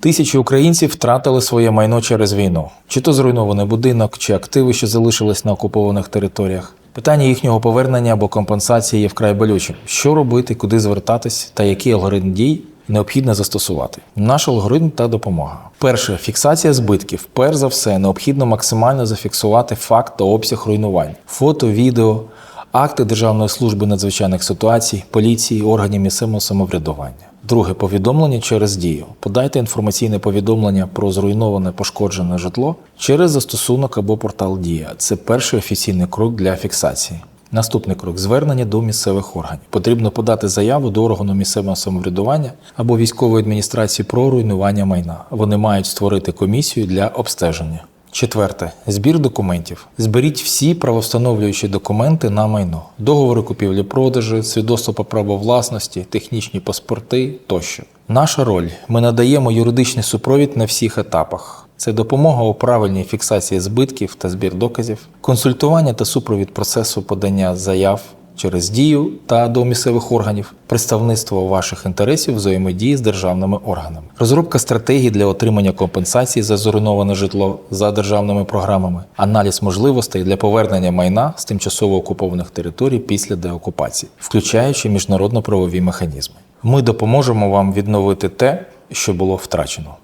Тисячі українців втратили своє майно через війну, чи то зруйнований будинок, чи активи, що залишились на окупованих територіях. Питання їхнього повернення або компенсації є вкрай болючим. Що робити, куди звертатись та який алгоритм дій необхідно застосувати. Наш алгоритм та допомога. Перше фіксація збитків. Перш за все, необхідно максимально зафіксувати факт та обсяг руйнувань, фото, відео, акти Державної служби надзвичайних ситуацій, поліції, органів місцевого самоврядування. Друге повідомлення через дію. Подайте інформаційне повідомлення про зруйноване пошкоджене житло через застосунок або портал Дія. Це перший офіційний крок для фіксації. Наступний крок звернення до місцевих органів. Потрібно подати заяву до органу місцевого самоврядування або військової адміністрації про руйнування майна. Вони мають створити комісію для обстеження. Четверте збір документів. Зберіть всі правовстановлюючі документи на майно: договори купівлі-продажу, свідоцтво про право власності, технічні паспорти тощо. Наша роль ми надаємо юридичний супровід на всіх етапах. Це допомога у правильній фіксації збитків та збір доказів, консультування та супровід процесу подання заяв через дію та до місцевих органів, представництво ваших інтересів взаємодії з державними органами, розробка стратегій для отримання компенсації за зруйноване житло за державними програмами, аналіз можливостей для повернення майна з тимчасово окупованих територій після деокупації, включаючи міжнародно-правові механізми. Ми допоможемо вам відновити те, що було втрачено.